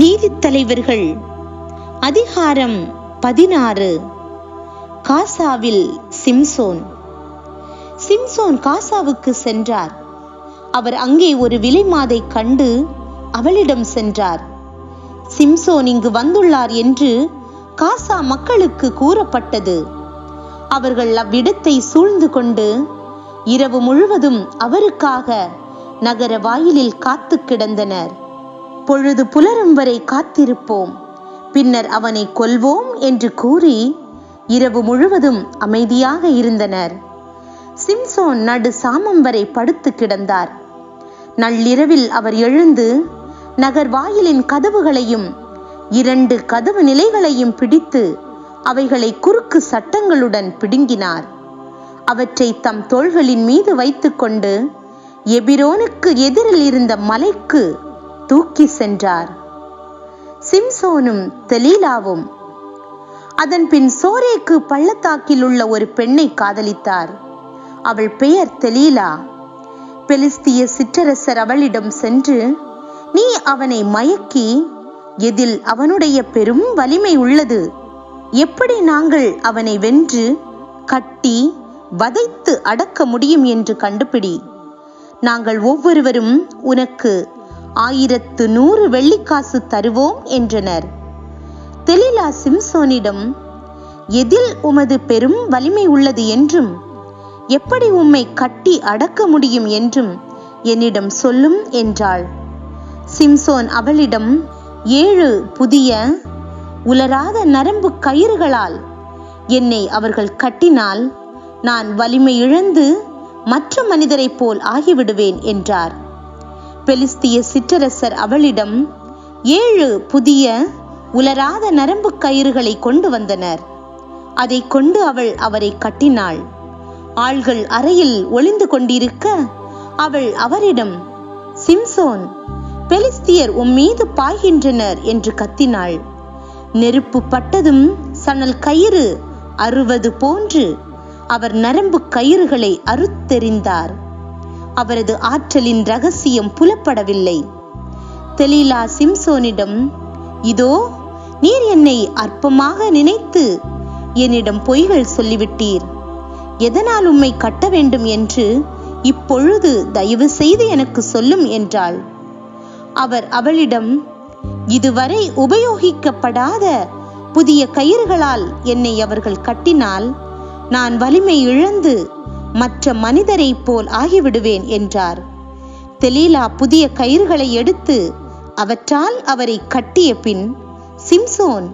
நீதித்தலைவர்கள். அதிகாரம் பதினாறு. காசாவில் சிம்சோன். சிம்சோன் காசாவுக்கு சென்றார். அவர் அங்கே ஒரு விலைமாதை கண்டு அவளிடம் சென்றார். சிம்சோன் இங்கு வந்துள்ளார் என்று காசா மக்களுக்கு கூறப்பட்டது. அவர்கள் அவ்விடத்தை சூழ்ந்து கொண்டு இரவு முழுவதும் அவருக்காக நகர வாயிலில் காத்து கிடந்தனர். பொழுது புலரும் வரை காத்திருப்போம். பின்னர் அவனை கொல்வோம் என்று கூறி இரவு முழுவதும் அமைதியாக இருந்தனர். சிம்சோன் நடு சாமம் வரை படுத்து கிடந்தார். நள்ளிரவில் அவர் எழுந்து நகர் வாயிலின் கதவுகளையும் இரண்டு கதவு நிலைகளையும் பிடித்து அவைகளை குறுக்கு சட்டங்களுடன் பிடுங்கினார். அவற்றை தம் தோள்களின் மீது வைத்துக்கொண்டு எபிரோனுக்கு எதிரில் இருந்த மலைக்கு தூக்கி சென்றார். சிம்சோனும் தெலீலாவும். அதன் பின் சோரேக்கு பள்ளத்தாக்கில் உள்ள ஒரு பெண்ணை காதலித்தார். அவள் பெயர் தெலீலா. பெலிஸ்திய சிற்றரசர் அவளிடம் சென்று நீ அவனை மயக்கி எதில் அவனுடைய பெரும் வலிமை உள்ளது? எப்படி நாங்கள் அவனை வென்று கட்டி வதைத்து அடக்க முடியும் என்று கண்டுபிடி. நாங்கள் ஒவ்வொருவரும் உனக்கு ஆயிரத்து நூறு வெள்ளிக்காசு தருவோம் என்றனர். தெலிலா சிம்சோனிடம் எதில் உமது பெரும் வலிமை உள்ளது என்றும் எப்படி உம்மை கட்டி அடக்க முடியும் என்றும் என்னிடம் சொல்லும் என்றாள். சிம்சோன் அவளிடம் ஏழு புதிய உலராத நரம்பு கயிறுகளால் என்னை அவர்கள் கட்டினால் நான் வலிமை இழந்து மற்ற மனிதரைப் போல் ஆகிவிடுவேன் என்றார். பெலிஸ்திய சிற்றரசர் அவளிடம் ஏழு புதிய உலராத நரம்பு கயிறுகளை கொண்டு வந்தனர். அதை கொண்டு அவள் அவரை கட்டினாள். ஆள்கள் அறையில் ஒளிந்து கொண்டிருக்க அவள் அவரிடம் சிம்சோன் பெலிஸ்தியர் உம் மீது பாய்கின்றனர் என்று கத்தினாள். நெருப்பு பட்டதும் சணல் கயிறு அறுவது போன்று அவர் நரம்பு கயிறுகளை அறுத்தெறிந்தார். அவரது ஆற்றலின் ரகசியம் புலப்படவில்லை. தெலீலா சிம்சோனிடம் இதோ நீர் என்னை அற்பமாக நினைத்து என்னிடம் பொய்கள் சொல்லிவிட்டீர். எதனால் உம்மை கட்ட வேண்டும் என்று இப்பொழுது தயவு செய்து எனக்கு சொல்லும் என்றாள். அவர் அவளிடம் இதுவரை உபயோகிக்கப்படாத புதிய கயிறுகளால் என்னை அவர்கள் கட்டினால் நான் வலிமை இழந்து மற்ற மனிதரைப் போல் ஆகிவிடுவேன் என்றார். தெலீலா புதிய கயிறுகளை எடுத்து அவற்றால் அவரை கட்டிய பின் சிம்சோன்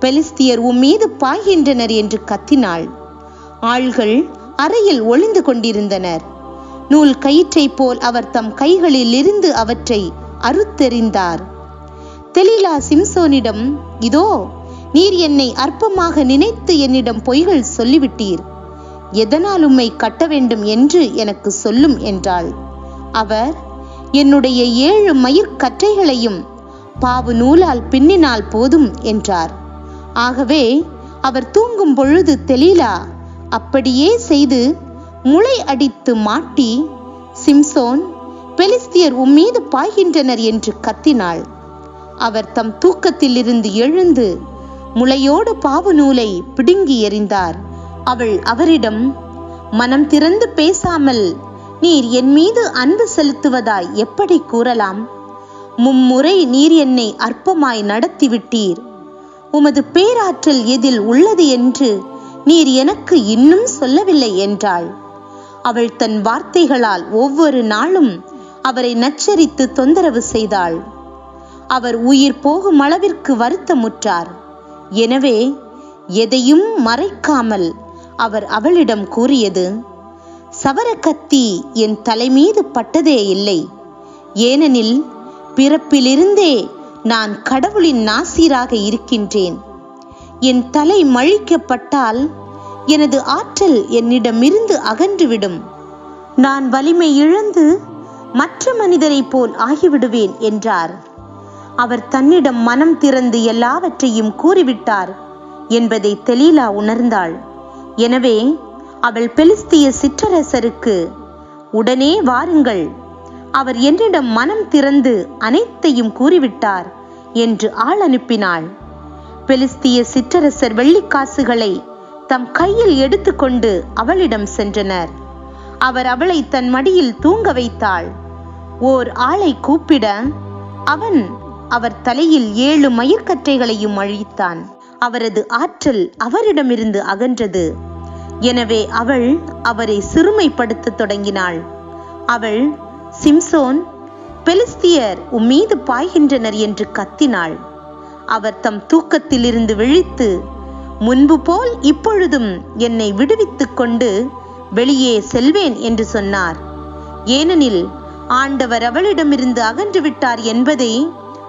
பெலிஸ்தியர் உம் மீது பாய்கின்றனர் என்று கத்தினாள். ஆள்கள் அறையில் ஒளிந்து கொண்டிருந்தனர். நூல் கயிற்றைப் போல் அவர் தம் கைகளில் இருந்து அவற்றை அறுத்தெறிந்தார். தெலீலா சிம்சோனிடம் இதோ நீர் என்னை அற்பமாக நினைத்து என்னிடம் பொய்கள் சொல்லிவிட்டீர். எதனால் உம்மை கட்ட வேண்டும் என்று எனக்கு சொல்லும் என்றாள். அவர் என்னுடைய ஏழு மயிர்கற்றைகளையும் பாவு நூலால் பின்னினால் போதும் என்றார். ஆகவே அவர் தூங்கும் பொழுது தெலீலா அப்படியே செய்து முளை அடித்து மாட்டி சிம்சோன் பெலிஸ்தியர் உம்மீது பாய்கின்றனர் என்று கத்தினாள். அவர் தம் தூக்கத்திலிருந்து எழுந்து முளையோடு பாவு நூலை பிடுங்கி எறிந்தார். அவள் அவரிடம் மனம் திறந்து பேசாமல் நீர் என் மீது அன்பு செலுத்துவதாய் எப்படி கூறலாம்? மும்முறை நீர் என்னை அற்பமாய் நடத்திவிட்டீர். உமது பேராற்றல் எதில் உள்ளது என்று நீர் எனக்கு இன்னும் சொல்லவில்லை என்றாள். அவள் தன் வார்த்தைகளால் ஒவ்வொரு நாளும் அவரை நச்சரித்து தொந்தரவு செய்தாள். அவர் உயிர் போகும் அளவிற்கு வருத்தமுற்றார். எனவே எதையும் மறைக்காமல் அவர் அவளிடம் கூறியது சவரக்கத்தி என் தலைமீது பட்டதே இல்லை. ஏனெனில் பிறப்பிலிருந்தே நான் கடவுளின் நாசீராக இருக்கின்றேன். என் தலை மழிக்கப்பட்டால் எனது ஆற்றல் என்னிடமிருந்து அகன்றுவிடும். நான் வலிமை இழந்து மற்ற மனிதரைப் போல் ஆகிவிடுவேன் என்றார். அவர் தன்னிடம் மனம் திறந்து எல்லாவற்றையும் கூறிவிட்டார் என்பதை தெலீலா உணர்ந்தாள். எனவே அவள் பெலிஸ்திய சிற்றரசருக்கு உடனே வாருங்கள். அவர் என்னிடம் மனம் திறந்து அனைத்தையும் கூறிவிட்டார் என்று ஆள் அனுப்பினாள். பெலிஸ்திய சிற்றரசர் வெள்ளிக்காசுகளை தம் கையில் எடுத்துக்கொண்டு அவளிடம் சென்றனர். அவர் அவளை தன் மடியில் தூங்க வைத்தாள். ஓர் ஆளை கூப்பிட அவன் அவர் தலையில் ஏழு மயிர்கற்றைகளையும் அழித்தான். அவரது ஆற்றல் அவரிடமிருந்து அகன்றது. எனவே அவள் அவரை சிறுமைப்படுத்த தொடங்கினாள். அவள் சிம்சோன் பெலிஸ்தியர் உம்மீது பாய்கின்றனர் என்று கத்தினாள். அவர் தம் தூக்கத்திலிருந்து விழித்து முன்பு போல் இப்பொழுதும் என்னை விடுவித்துக் கொண்டு வெளியே செல்வேன் என்று சொன்னார். ஏனெனில் ஆண்டவர் அவளிடமிருந்து அகன்று விட்டார் என்பதை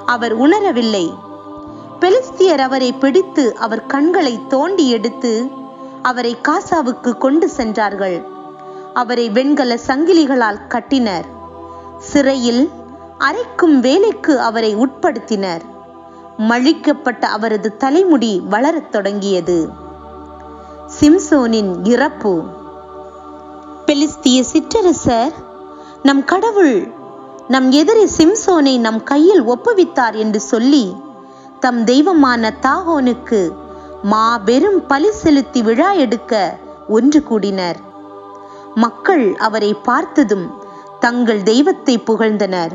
அவர் உணரவில்லை. பெலிஸ்தியர் அவரை பிடித்து அவர் கண்களை தோண்டி எடுத்து அவரை காசாவுக்கு கொண்டு சென்றார்கள். அவரை வெண்கல சங்கிலிகளால் கட்டினர். சிறையில் அரைக்கும் வேலைக்கு அவரை உட்படுத்தினர். மழிக்கப்பட்ட அவரது தலைமுடி வளரத் தொடங்கியது. சிம்சோனின் இறப்பு. பெலிஸ்திய சிற்றரசர் நம் கடவுள் நம் எதிரி சிம்சோனை நம் கையில் ஒப்புவித்தார் என்று சொல்லி தம் தெய்வமான தாகோனுக்கு மாபெரும் பலி செலுத்தி விழா எடுக்க ஒன்று கூடினர். மக்கள் அவரை பார்த்ததும் தங்கள் தெய்வத்தை புகழ்ந்தனர்.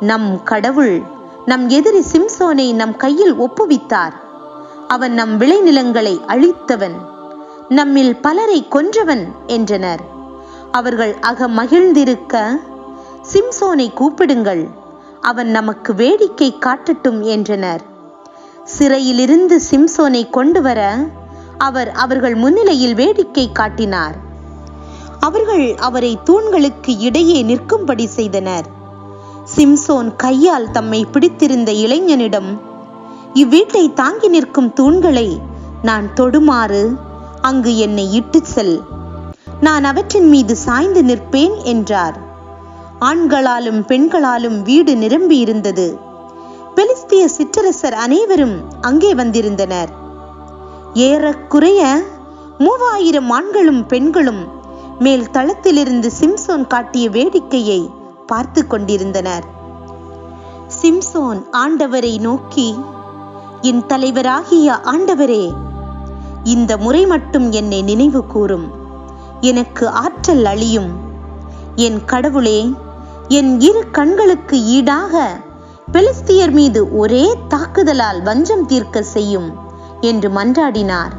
நம் கடவுள் நம் எதிரி சிம்சோனை நம் கையில் ஒப்புவித்தார். அவன் நம் விளைநிலங்களை அழித்தவன் நம்மில் பலரை கொன்றவன் என்றனர். அவர்கள் அக மகிழ்ந்திருக்க சிம்சோனை கூப்பிடுங்கள் அவன் நமக்கு வேடிக்கை காட்டட்டும் என்றனர். சிறையிலிருந்து சிம்சோனை கொண்டு வர அவர் அவர்கள் முன்னிலையில் வேடிக்கை காட்டினார். அவர்கள் அவரை தூண்களுக்கு இடையே நிற்கும்படி செய்தனர். சிம்சோன் கையால் தம்மை பிடித்திருந்த இளைஞனிடம் இவ்வீட்டை தாங்கி நிற்கும் தூண்களை நான் தொடுமாறு அங்கு என்னை இட்டு செல். நான் அவற்றின் மீது சாய்ந்து நிற்பேன் என்றார். ஆண்களாலும் பெண்களாலும் வீடு நிரம்பி இருந்தது பெலிஸ்திய சிற்றரசர் அனைவரும் அங்கே வந்திருந்தனர். ஏறக்குறைய மூவாயிரம் ஆண்களும் பெண்களும் மேல் தளத்திலிருந்து சிம்சோன் காட்டிய வேடிக்கையை பார்த்து கொண்டிருந்தனர். சிம்சோன் ஆண்டவரை நோக்கி என் தலைவராகிய ஆண்டவரே இந்த முறை மட்டும் என்னை நினைவு கூறும். எனக்கு ஆற்றல் அழியும் என் கடவுளே என் இரு கண்களுக்கு ஈடாக பெலிஸ்தியர் மீது ஒரே தாக்குதலால் வஞ்சம் தீர்க்க செய்யும் என்று மன்றாடினார்.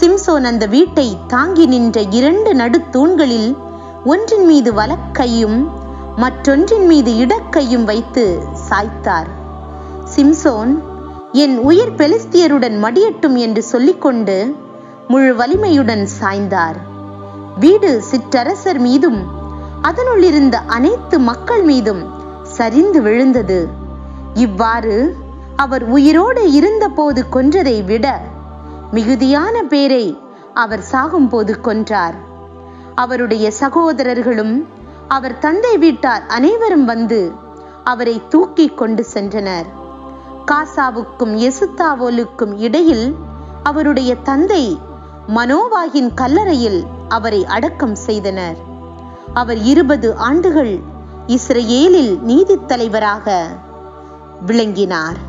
சிம்சோன் அந்த வீட்டை தாங்கி நின்ற இரண்டு நடுத்தூண்களில் ஒன்றின் மீது வலக்கையும் மற்றொன்றின் மீது இடக்கையும் வைத்து சாய்த்தார். சிம்சோன் என் உயிர் பெலிஸ்தியருடன் மடியட்டும் என்று சொல்லிக்கொண்டு முழு வலிமையுடன் சாய்ந்தார். வீடு சிற்றரசர் மீதும் அதனுள் இருந்த அனைத்து மக்கள் மீதும் சரிந்து விழுந்தது. இவ்வாறு அவர் உயிரோடு இருந்தபோது கொன்றதை விட மிகுதியான பேரை அவர் சாகும்போது கொன்றார். அவருடைய சகோதரர்களும் அவர் தந்தை வீட்டார் அனைவரும் வந்து அவரை தூக்கி கொண்டு சென்றனர். காசாவுக்கும் எசுத்தாவோலுக்கும் இடையில் அவருடைய தந்தை மனோவாகின் கல்லறையில் அவரை அடக்கம் செய்தனர். அவர் இருபது ஆண்டுகள் இஸ்ரேலில் நீதித் தலைவராக விளங்கினார்.